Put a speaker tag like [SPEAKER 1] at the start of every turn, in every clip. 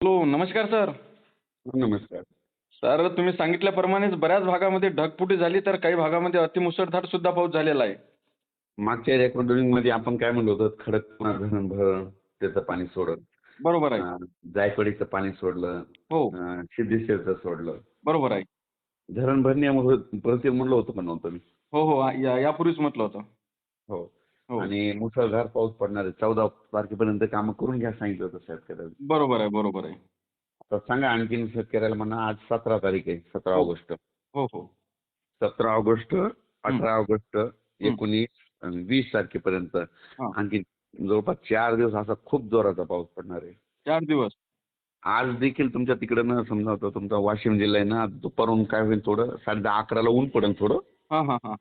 [SPEAKER 1] Hello नमस्कार sir.
[SPEAKER 2] नमस्कार.
[SPEAKER 1] Sir तुम्ही सांगितल्याप्रमाणेच बऱ्याच भागामध्ये ढगफुटी झाली तर काही भागामध्ये अतिमुसळधार सुद्धा पाऊस झालेला आहे.
[SPEAKER 2] मागच्या रेकॉर्डिंगमध्ये आपण काय म्हणलो होतो खडकपूर्णा धरण भरण त्याचं पाणी सोडलं
[SPEAKER 1] बरोबर आहे.
[SPEAKER 2] जायकवाडीचं पाणी सोडलं
[SPEAKER 1] हो.
[SPEAKER 2] सिद्धेश्वरचं सोडलं.
[SPEAKER 1] बरोबर आहे.
[SPEAKER 2] धरण भरण्यामुळे परत म्हणलं होतं पण नव्हतं मी
[SPEAKER 1] हो हो यापूर्वीच म्हटलं होतं.
[SPEAKER 2] हो. आणि मुसळधार पाऊस पडणार आहे. चौदा तारखेपर्यंत कामं करून घ्या सांगितलं होतं शेतकऱ्याला
[SPEAKER 1] बरोबर आहे बरोबर आहे.
[SPEAKER 2] आता सांगा आणखीन शेतकऱ्याला म्हणा आज सतरा तारीख आहे सतरा
[SPEAKER 1] हो.
[SPEAKER 2] ऑगस्ट.
[SPEAKER 1] हो हो.
[SPEAKER 2] सतरा ऑगस्ट अठरा ऑगस्ट एकोणीस आणि वीस तारखेपर्यंत.
[SPEAKER 1] हा.
[SPEAKER 2] आणखी जवळपास चार दिवस असा खूप जोराचा पाऊस पडणार आहे.
[SPEAKER 1] चार दिवस.
[SPEAKER 2] आज देखील तुमच्या तिकडे ना समजा तुमचा वाशिम जिल्हा आहे ना दुपारून काय होईल थोडं? साडे दहा अकराला ऊन पडेल थोडं.
[SPEAKER 1] हां हां हां.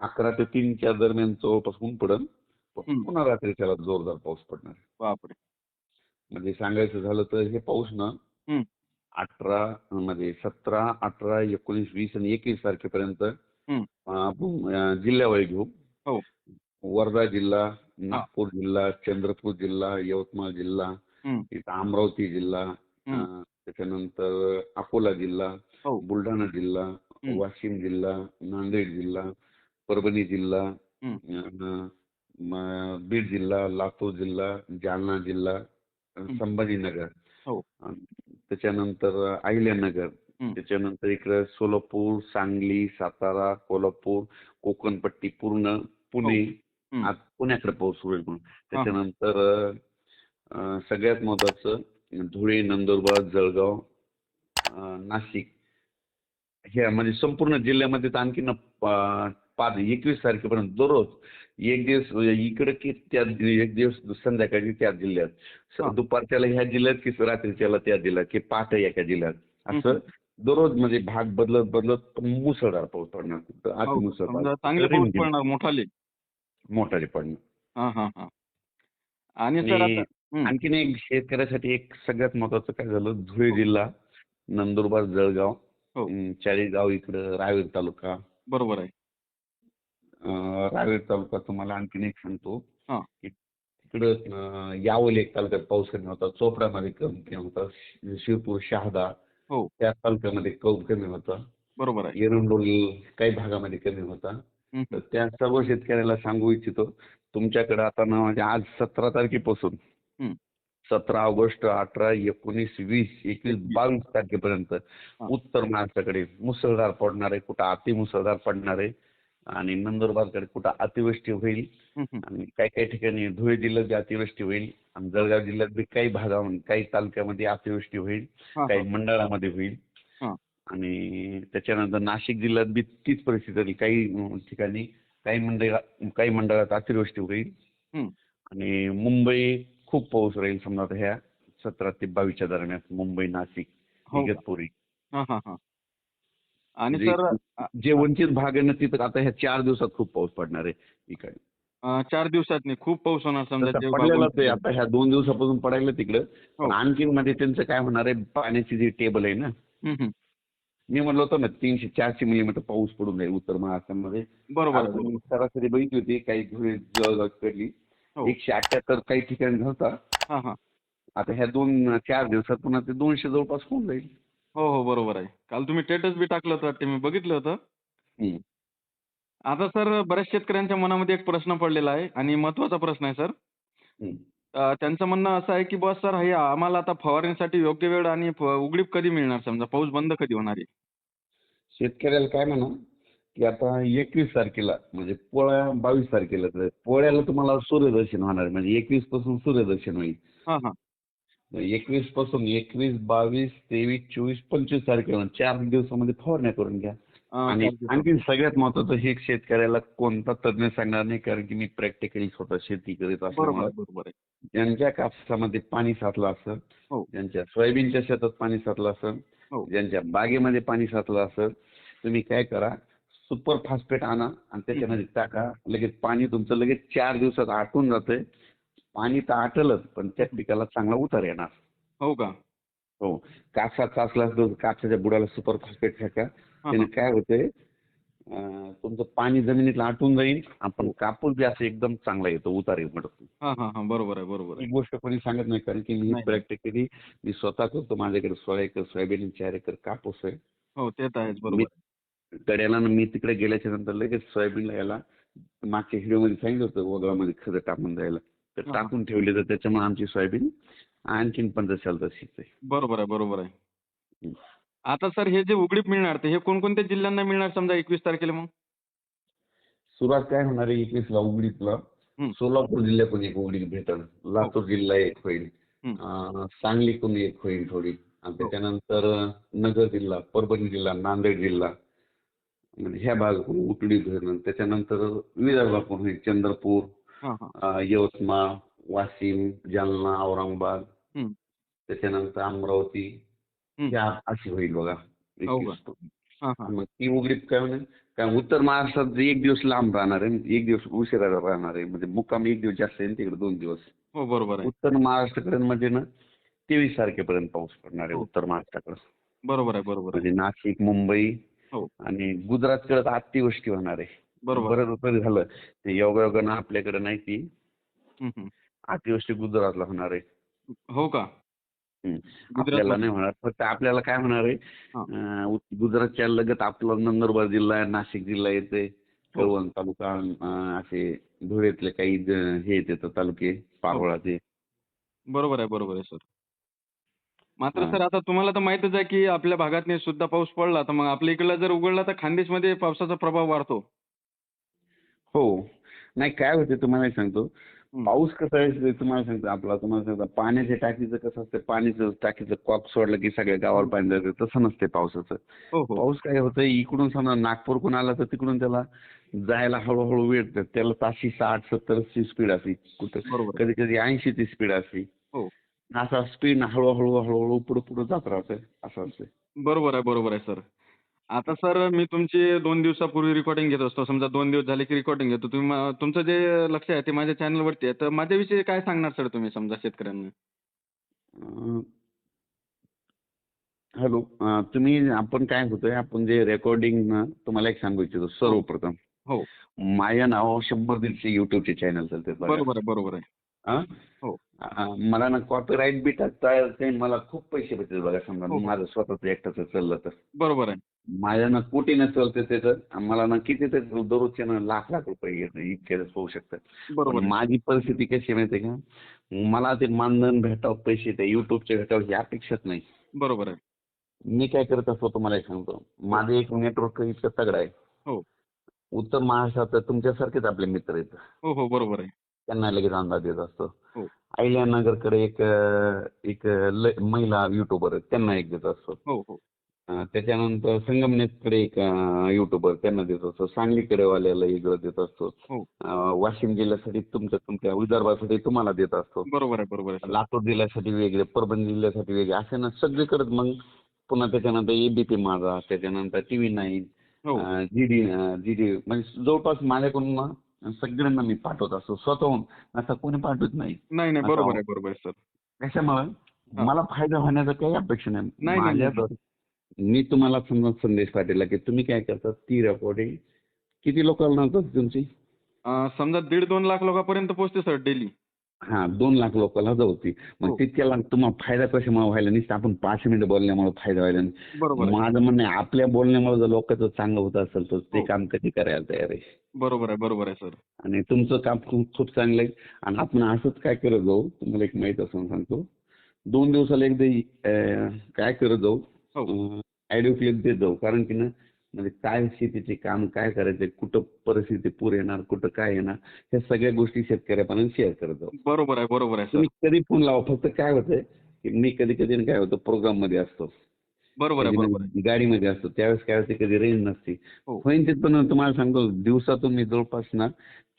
[SPEAKER 2] अकरा ते तीनच्या दरम्यान जवळपास ऊन पडेल
[SPEAKER 1] हम्म.
[SPEAKER 2] पुन्हा रात्री त्याला जोरदार पाऊस पडणार.
[SPEAKER 1] बापरे
[SPEAKER 2] म्हणजे सांगायचं झालं तर हे पाऊस ना. अठरा म्हणजे सतरा अठरा एकोणीस वीस आणि एकवीस तारखेपर्यंत जिल्ह्यावारी घेऊ
[SPEAKER 1] हो.
[SPEAKER 2] वर्धा जिल्हा नागपूर जिल्हा चंद्रपूर जिल्हा यवतमाळ जिल्हा. इथं अमरावती जिल्हा त्याच्यानंतर अकोला जिल्हा
[SPEAKER 1] हो.
[SPEAKER 2] बुलढाणा जिल्हा. वाशिम जिल्हा नांदेड जिल्हा परभणी जिल्हा बीड जिल्हा लातूर जिल्हा जालना जिल्हा संभाजीनगर
[SPEAKER 1] हो.
[SPEAKER 2] त्याच्यानंतर अहिल्यानगर. त्याच्यानंतर इकडे सोलापूर सांगली सातारा कोल्हापूर कोकणपट्टी पूर्ण पुणे. आज पुण्याकडे पाऊस सुरू आहे म्हणून. त्याच्यानंतर सगळ्यात महत्वाचं धुळे नंदुरबार जळगाव नाशिक ह्या म्हणजे संपूर्ण जिल्ह्यामध्ये तर आणखी ना पा- पाच एकवीस तारखेपर्यंत दररोज एक दिवस इकडे की त्या एक दिवस संध्याकाळी त्या जिल्ह्यात
[SPEAKER 1] हा.
[SPEAKER 2] दुपारच्याला ह्या जिल्ह्यात की रात्रीच्याला त्या जिल्ह्यात की पहाटे एका जिल्ह्यात असं. दररोज म्हणजे भाग बदलत बदलत मुसळधार पाऊस पडणार कुठं
[SPEAKER 1] हो. चांगले पाऊस
[SPEAKER 2] रिमझिम.
[SPEAKER 1] पडणार मोठाले
[SPEAKER 2] मोठाले पडणार
[SPEAKER 1] हां हां हां आणि.
[SPEAKER 2] आणखीन एक शेतकऱ्यासाठी एक सगळ्यात महत्वाचं काय झालं धुळे जिल्हा नंदुरबार जळगाव
[SPEAKER 1] हो.
[SPEAKER 2] चाळीसगाव इकडं रावेर तालुका
[SPEAKER 1] बरोबर आहे
[SPEAKER 2] रावेर तालुका तुम्हाला आणखीन एक सांगतो. की तिकडं यावल एक तालुक्यात पाऊस कमी होता. चोपडामध्ये कमी कमी होता. शिरपूर शहादा
[SPEAKER 1] हो.
[SPEAKER 2] त्या तालुक्यामध्ये कम कमी होता.
[SPEAKER 1] बरोबर आहे.
[SPEAKER 2] एरंडोल काही भागामध्ये कमी होता. तर त्या सर्व शेतकऱ्याला सांगू इच्छितो तुमच्याकडे आता ना म्हणजे आज सतरा तारखेपासून. सतरा ऑगस्ट अठरा एकोणीस वीस एकवीस बावीस तारखेपर्यंत उत्तर महाराष्ट्राकडे मुसळधार पडणार आहे कुठं अतिमुसळधार पडणार आहे आणि नंदुरबारकडे कुठं अतिवृष्टी होईल. आणि काही काही ठिकाणी धुळे जिल्ह्यात बी अतिवृष्टी होईल आणि जळगाव जिल्ह्यात बी काही भागामध्ये काही तालुक्यामध्ये अतिवृष्टी होईल काही. मंडळामध्ये होईल
[SPEAKER 1] हां.
[SPEAKER 2] आणि त्याच्यानंतर नाशिक जिल्ह्यात बी तीच परिस्थिती होईल काही ठिकाणी काही मंडळा काही मंडळात अतिवृष्टी होईल. आणि मुंबई खूप पाऊस राहील समजा आता ह्या सतरा ते बावीसच्या दरम्यान मुंबई नाशिक
[SPEAKER 1] हो?
[SPEAKER 2] इगतपुरी
[SPEAKER 1] आणि
[SPEAKER 2] म्हणजे
[SPEAKER 1] सर
[SPEAKER 2] जे वंचित भाग आहे ना तिथं आता ह्या चार दिवसात खूप पाऊस पडणार आहे इकडे.
[SPEAKER 1] चार दिवसात नाही खूप पाऊस होणार समजा
[SPEAKER 2] आता ह्या दोन दिवसापासून पडायला तिकडं.
[SPEAKER 1] हो.
[SPEAKER 2] आणखीन मध्ये त्यांचं काय होणार आहे पाण्याची जी टेबल आहे ना. मी म्हणलो होतो ना तीनशे चारशे मिलीमीटर पाऊस पडून जाईल उत्तर महाराष्ट्रामध्ये.
[SPEAKER 1] बरोबर.
[SPEAKER 2] सरासरी बघितली होती काही धुळे जळगाव कडली.
[SPEAKER 1] हो.
[SPEAKER 2] एकशे अठ्याहत्तर काही ठिकाणी झालता आता ह्या दोन चार दिवसात पुन्हा ते दोनशे जवळपास होऊन जाईल.
[SPEAKER 1] हो हो बरोबर आहे. काल तुम्ही स्टेटस बी टाकलं होतं वाटते मी बघितलं होतं.
[SPEAKER 2] हम्म.
[SPEAKER 1] आता सर बऱ्याच शेतकऱ्यांच्या मनामध्ये एक प्रश्न पडलेला आहे आणि महत्त्वाचा प्रश्न आहे सर.
[SPEAKER 2] हम्म.
[SPEAKER 1] अं, त्यांचं म्हणणं असं आहे की बस सर हे आम्हाला आता फवारणीसाठी योग्य वेळ आणि फ- उघडीप कधी मिळणार? समजा पाऊस बंद कधी होणार आहे?
[SPEAKER 2] शेतकऱ्याला काय म्हणा की आता एकवीस तारखेला म्हणजे पोळ्या बावीस तारखेला तर पोळ्याला तुम्हाला सूर्यदर्शन होणार आहे. म्हणजे एकवीसपासून सूर्यदर्शन होईल.
[SPEAKER 1] हां हां.
[SPEAKER 2] एकवीसपासून एकवीस बावीस तेवीस चोवीस पंचवीस तारखेला चार दिवसामध्ये फवारण्या करून घ्या आणि. आणखी सगळ्यात महत्वाचं हे शेतकऱ्याला कोणता तज्ञ सांगणार नाही कारण की मी प्रॅक्टिकली स्वतः शेती करीत
[SPEAKER 1] आहे
[SPEAKER 2] ज्यांच्या कापसामध्ये पाणी साचलं असेल
[SPEAKER 1] हो.
[SPEAKER 2] ज्यांच्या सोयाबीनच्या शेतात पाणी साचलं असेल
[SPEAKER 1] हो.
[SPEAKER 2] ज्यांच्या बागेमध्ये पाणी साचलं असेल तुम्ही काय करा सुपर फॉस्फेट आणा आणि त्याच्यामध्ये टाका लगेच पाणी तुमचं लगेच चार दिवसात आटून जातंय पाणी तर आटलंच पण त्या पिकाला चांगला उतार येणार.
[SPEAKER 1] हो का?
[SPEAKER 2] हो. साचला असतो कापसाच्या बुडाला सुपर फॉस्फेट टाका त्याने. काय होतंय अं, तुमचं पाणी जमिनीतलं आटून जाईल आपण कापूस बी असं एकदम चांगला येतो उतार म्हणतो
[SPEAKER 1] हा हा हा. बरोबर आहे बरोबर
[SPEAKER 2] ही गोष्ट कोणी सांगत नाही कारण की मी. प्रॅक्टिकली मी स्वतः करतो माझ्याकडे सोळा एकर सोयाबीन चार एकर कापूस आहे.
[SPEAKER 1] हो ते तर आहेच बरोबर.
[SPEAKER 2] कड्याला मी तिकडे गेल्याच्यानंतर लगेच सोयाबीनला याला मागच्या व्हिडिओमध्ये सांगितलं होतं वगळामध्ये खतं टाकून द्यायला. तर. टाकून ठेवले तर त्याच्यामुळे आमची सोयाबीन आणखीन पण जशाल तशीच आहे
[SPEAKER 1] बरोबर आहे बरोबर आहे. आता सर हे जे उघडीप मिळणार ते हे कोणकोणत्या जिल्ह्यांना मिळणार समजा एकवीस तारखेला मग?
[SPEAKER 2] सुरुवात काय होणार आहे एकवीसला उघडीतला
[SPEAKER 1] हं.
[SPEAKER 2] सोलापूर जिल्ह्यातून एक उघडीत भेटल. लातूर जिल्हा एक होईल. सांगलीतून एक होईल थोडी. आणि त्याच्यानंतर नगर जिल्हा परभणी जिल्हा नांदेड जिल्हा. ह्या भागातून उकडी धरण. त्याच्यानंतर विदर्भातून होईल चंद्रपूर यवतमाळ वाशिम जालना औरंगाबाद. त्याच्यानंतर अमरावती अशी होईल बघा
[SPEAKER 1] हो का?
[SPEAKER 2] 21. मग ती उघडीत काय होणार काय उत्तर महाराष्ट्रात एक दिवस लांब राहणार आहे एक दिवस उशिरा राहणार आहे म्हणजे मुक्काम एक दिवस जास्त आहे तिकडे दोन दिवस
[SPEAKER 1] हो बरोबर आहे
[SPEAKER 2] उत्तर महाराष्ट्राकडे म्हणजे ना तेवीस तारखेपर्यंत पाऊस पडणार आहे
[SPEAKER 1] हो.
[SPEAKER 2] उत्तर महाराष्ट्राकडे
[SPEAKER 1] बरोबर आहे बरोबर
[SPEAKER 2] म्हणजे नाशिक मुंबई
[SPEAKER 1] हो.
[SPEAKER 2] आणि गुजरातकडे अतिवृष्टी होणार आहे
[SPEAKER 1] बरोबर.
[SPEAKER 2] बरं झालं. ते योगायोगानं आपल्याकडे नाही ती.
[SPEAKER 1] हं, हं.
[SPEAKER 2] अतिवृष्टी गुजरातला होणार आहे.
[SPEAKER 1] हो
[SPEAKER 2] हं. आपल्याला नाही होणार. फक्त आपल्याला काय होणार आहे?
[SPEAKER 1] हा.
[SPEAKER 2] गुजरातच्या लगत आपला नंदुरबार जिल्हा आहे, नाशिक जिल्हा येते
[SPEAKER 1] हो.
[SPEAKER 2] कळवण तालुका असे धुळ्यातले काही हे येतात तालुके पारोळाचे
[SPEAKER 1] बरोबर आहे बरोबर आहे सर. मात्र
[SPEAKER 2] हा.
[SPEAKER 1] सर आता तुम्हाला तर माहितच आहे की आपल्या भागात सुद्धा पाऊस पडला. तर मग आपल्या इकडला जर उघडला तर खानदेशमध्ये पावसाचा प्रभाव वाढतो.
[SPEAKER 2] हो. नाही काय होते तुम्हाला एक सांगतो.
[SPEAKER 1] हं.
[SPEAKER 2] पाऊस कसा आहे ते तुम्हाला सांगतो आपला. तुम्हाला सांगतो पाण्याच्या टाकीचं कसं असतं पाण्याचं टाकीचं कॉक सोडलं की सगळ्या गावाला पाणी जातं तसं नसते पावसाचं.
[SPEAKER 1] हो हो.
[SPEAKER 2] पाऊस काय होतं इकडून समजा नागपूरकडून आला तर तिकडून त्याला जायला हळूहळू वेळ. त्याला ताशी साठ सत्तरची स्पीड असते. कधी कधी ऐंशीची स्पीड असते.
[SPEAKER 1] हो.
[SPEAKER 2] असा स्पीड हळूहळू हळूहळू पुढे पुढे जात राहतं असं असतं
[SPEAKER 1] बरोबर आहे बरोबर आहे सर. आता सर मी तुमची दोन दिवसापूर्वी रेकॉर्डिंग घेत असतो समजा दोन दिवस झाले की रेकॉर्डिंग घेतो तुम्ही तुमचं जे लक्ष आहे ते माझ्या चॅनलवरती आहे तर माझ्याविषयी काय सांगणार सर तुम्ही समजा शेतकऱ्यांना
[SPEAKER 2] हॅलो तुम्ही आपण काय होतंय आपण जे रेकॉर्डिंग तुम्हाला एक सांगू इच्छितो सर्वप्रथम
[SPEAKER 1] हो
[SPEAKER 2] माझ्या नावावर शंभर दीडशे युट्यूबचे चॅनल चालतात बघा.
[SPEAKER 1] बरोबर आहे बरोबर आहे
[SPEAKER 2] हा?
[SPEAKER 1] हो.
[SPEAKER 2] मला ना कॉपीराईट बी टाकता येते मला खूप पैसे भेटतात बघा समजा
[SPEAKER 1] हो.
[SPEAKER 2] माझं स्वतःच एकटाच चाललं तर.
[SPEAKER 1] बरोबर आहे.
[SPEAKER 2] माझ्या ना कोटीनं चालते त्याचं मला ना किती ते दररोजचे ना लाख लाख रुपये इतके होऊ शकतात.
[SPEAKER 1] बरोबर
[SPEAKER 2] माझी परिस्थिती कशी आहे माहितीये का? मला ते मानधन भेटावं पैसे ते युट्यूबचे भेटावं ही अपेक्षाच नाही.
[SPEAKER 1] बरोबर आहे.
[SPEAKER 2] मी काय करत असतो तुम्हाला सांगतो. माझं एक नेटवर्क इतकं तगडं आहे.
[SPEAKER 1] हो.
[SPEAKER 2] उत्तर महाराष्ट्रात तुमच्यासारखेच आपले मित्र आहेत.
[SPEAKER 1] हो हो बरोबर आहे.
[SPEAKER 2] त्यांना लगेच अंदाज देत असतो.
[SPEAKER 1] हो.
[SPEAKER 2] अहिल्यानगरकडे एक अं, एक ल- महिला युट्यूबर त्यांना एक देत असतो.
[SPEAKER 1] हो हो.
[SPEAKER 2] त्याच्यानंतर संगमनेरकडे एक युट्यूबर त्यांना देत असतो. सांगलीकडे वाल्याला वेगळं देत असतो.
[SPEAKER 1] हो.
[SPEAKER 2] वाशिम जिल्ह्यासाठी तुमच्या तुमच्या विदर्भासाठी तुम्हाला देत असतो.
[SPEAKER 1] बरोबर आहे बरोबर
[SPEAKER 2] लातूर जिल्ह्यासाठी वेगळे परभणी जिल्ह्यासाठी वेगळे असे ना सगळीकडे मग पुन्हा त्याच्यानंतर एबीपी माझा त्याच्यानंतर टीव्ही नाईन
[SPEAKER 1] हो.
[SPEAKER 2] जी डी जी डी म्हणजे जवळपास माझ्याकडून सगळ्यांना मी पाठवत असतो. स्वतःहून असं कोणी पाठवत नाही.
[SPEAKER 1] नाही नाही बरोबर आहे बरोबर आहे सर.
[SPEAKER 2] त्याच्यामुळे
[SPEAKER 1] हा.
[SPEAKER 2] मला फायदा होण्याचा काही अपेक्षा नाही.
[SPEAKER 1] नाही, नाही,
[SPEAKER 2] माझ्या मी तुम्हाला समजा संदेश पाठवला की तुम्ही काय करता? ती रेकॉर्डिंग किती लोकांना तुमची?
[SPEAKER 1] समजा दीड दोन लाख लोकांपर्यंत पोहोचते सर डेली.
[SPEAKER 2] हा दोन लाख लोकांना जाऊती मग
[SPEAKER 1] हो.
[SPEAKER 2] तितक्याला तुम्हाला फायदा कशामुळे व्हायला नाही आपण पाच मिनिटं बोलण्यामुळे फायदा व्हायला. नाही माझं म्हणणं आहे आपल्या बोलण्यामुळे जर लोकांचं चांगलं होत असेल तर ते
[SPEAKER 1] हो.
[SPEAKER 2] काम कधी करायला तयार आहे?
[SPEAKER 1] बरोबर आहे बरोबर आहे सर.
[SPEAKER 2] आणि तुमचं काम खूप चांगलं आहे. आणि आपण असंच काय करत जाऊ? तुम्हाला एक माहीत असून सांगतो. दोन दिवसाला एकदा काय करत जाऊ?
[SPEAKER 1] हो.
[SPEAKER 2] ऑडिओ क्लिप देत जाऊ. कारण की ना म्हणजे काय शेतीचे काम काय करायचे कुठं परिस्थिती पूर येणार कुठं काय येणार ह्या सगळ्या गोष्टी शेतकऱ्यापर्यंत शेअर करत जाऊ.
[SPEAKER 1] बरोबर आहे बरोबर आहे सर
[SPEAKER 2] तुम्ही कधी फोन लावा फक्त काय होतंय की मी कधी कधी काय होतं प्रोग्राममध्ये असतो.
[SPEAKER 1] बरोबर आहे बरोबर आहे.
[SPEAKER 2] कधी गाडीमध्ये असतो त्यावेळेस काय होते कधी रेंज नसते.
[SPEAKER 1] हो.
[SPEAKER 2] होईन ते पण तुम्हाला सांगतो दिवसातून मी जवळपास ना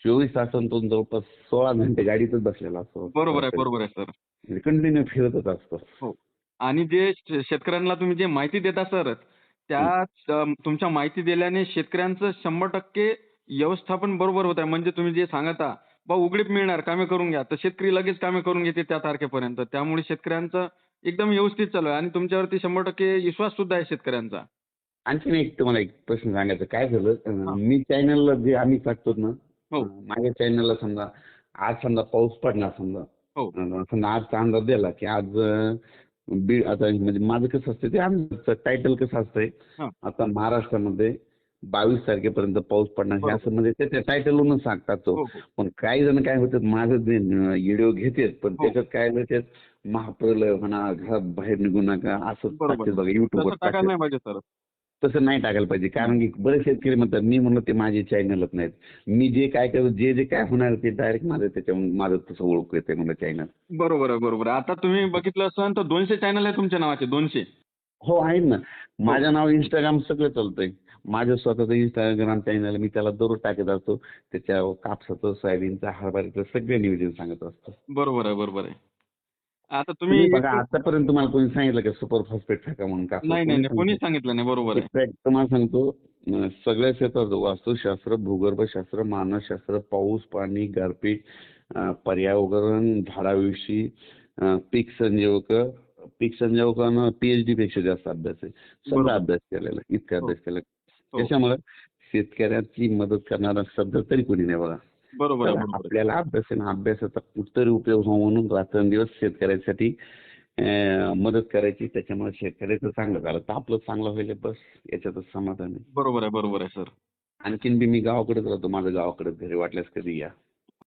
[SPEAKER 2] चोवीस तासांतून जवळपास सोळा घंटे गाडीतच बसलेला असतो.
[SPEAKER 1] बरोबर आहे बरोबर आहे सर
[SPEAKER 2] कंटिन्यू फिरतच असतो.
[SPEAKER 1] आणि जे शेतकऱ्यांना तुम्ही जे माहिती देता सर त्या तुमच्या माहिती दिल्याने शेतकऱ्यांचं शंभर टक्के व्यवस्थापन बरोबर होत आहे. म्हणजे तुम्ही जे सांगता बा उघडीप मिळणार कामे करून घ्या. तर शेतकरी लगेच कामे करून घेते त्या तारखेपर्यंत. त्यामुळे शेतकऱ्यांचं एकदम व्यवस्थित चालू आहे. आणि तुमच्यावरती शंभर टक्के विश्वास सुद्धा आहे शेतकऱ्यांचा.
[SPEAKER 2] आणखीन एक तुम्हाला एक प्रश्न सांगायचा. काय झालं मी चॅनलला जे आम्ही टाकतो ना
[SPEAKER 1] हो.
[SPEAKER 2] माझ्या चॅनलला समजा आज समजा पाऊस पडला समजा.
[SPEAKER 1] हो.
[SPEAKER 2] समजा आजचा अंदाज दिला की आज आता म्हणजे माझं कसं असतं ते अंदाजचं टायटल कसं असतंय. आता महाराष्ट्रामध्ये बावीस तारखेपर्यंत पाऊस पडणार हे. असं म्हणजे त्याच्या टायटलवरूनच सांगतात तो
[SPEAKER 1] हो हो
[SPEAKER 2] पण काही जण काय होतात माझं व्हिडिओ घेतात पण
[SPEAKER 1] हो.
[SPEAKER 2] त्याच्यात काय होतात महाप्रलय म्हणा घरात बाहेर निघू नका असं बघा युट्यूबवर
[SPEAKER 1] तसं नाही
[SPEAKER 2] टाकायला पाहिजे. कारण की बरेच शेतकरी म्हणतात मी म्हणलं ते माझे चॅनलच नाहीत. मी जे काय करतो जे जे काय होणार ते डायरेक्ट माझं त्याच्या माझं तसं ओळखू येते म्हणलं चॅनल
[SPEAKER 1] बरोबर आहे बरोबर आहे. आता तुम्ही बघितलं असाल तर दोनशे चॅनल आहे तुमच्या नावाचे दोनशे.
[SPEAKER 2] हो आहेत ना. माझं नाव इंस्टाग्राम सगळं चालतंय. माझं स्वतःचं इंस्टाग्राम चॅनल मी त्याला दररोज टाकत असतो. त्याच्या कापसाचं सोयाबीनचं हरभऱ्याचं सगळे नियोजन सांगत असतो.
[SPEAKER 1] बरोबर आहे बरोबर आहे. आता
[SPEAKER 2] तुम्ही बघा आतापर्यंत तुम्हाला कोणी सांगितलं का सुपर फॉस्फेट टाका म्हणून का
[SPEAKER 1] नाही नाही नाही कोणीच सांगितलं नाही बरोबर आहे
[SPEAKER 2] तुम्हाला सांगतो सगळ्या क्षेत्रात वास्तुशास्त्र भूगर्भशास्त्र मानसशास्त्र पाऊस पाणी गारपीट पर्यावरण झाडाविषयी पीक संजीवक पीक संजीवकानं पीएचडी पेक्षा जास्त अभ्यास आहे. सगळा अभ्यास केलेला इतका
[SPEAKER 1] हो.
[SPEAKER 2] अभ्यास केला
[SPEAKER 1] हो.
[SPEAKER 2] त्याच्यामुळे शेतकऱ्याची मदत करणारा शब्द तरी कोणी नाही बघा
[SPEAKER 1] बरोबर.
[SPEAKER 2] आपल्याला अभ्यास आहे ना अभ्यासाचा कुठतरी उपयोग म्हणून रात्रंदिवस शेतकऱ्यासाठी मदत करायची त्याच्यामुळे शेतकऱ्याचं चांगलं झालं. तर आपलं चांगलं होईल बस याच्यातच समाधान आहे.
[SPEAKER 1] बरोबर आहे बरोबर आहे सर.
[SPEAKER 2] आणखीन बी मी गावाकडेच राहतो माझं गावाकडेच घरी वाटल्यास कधी या.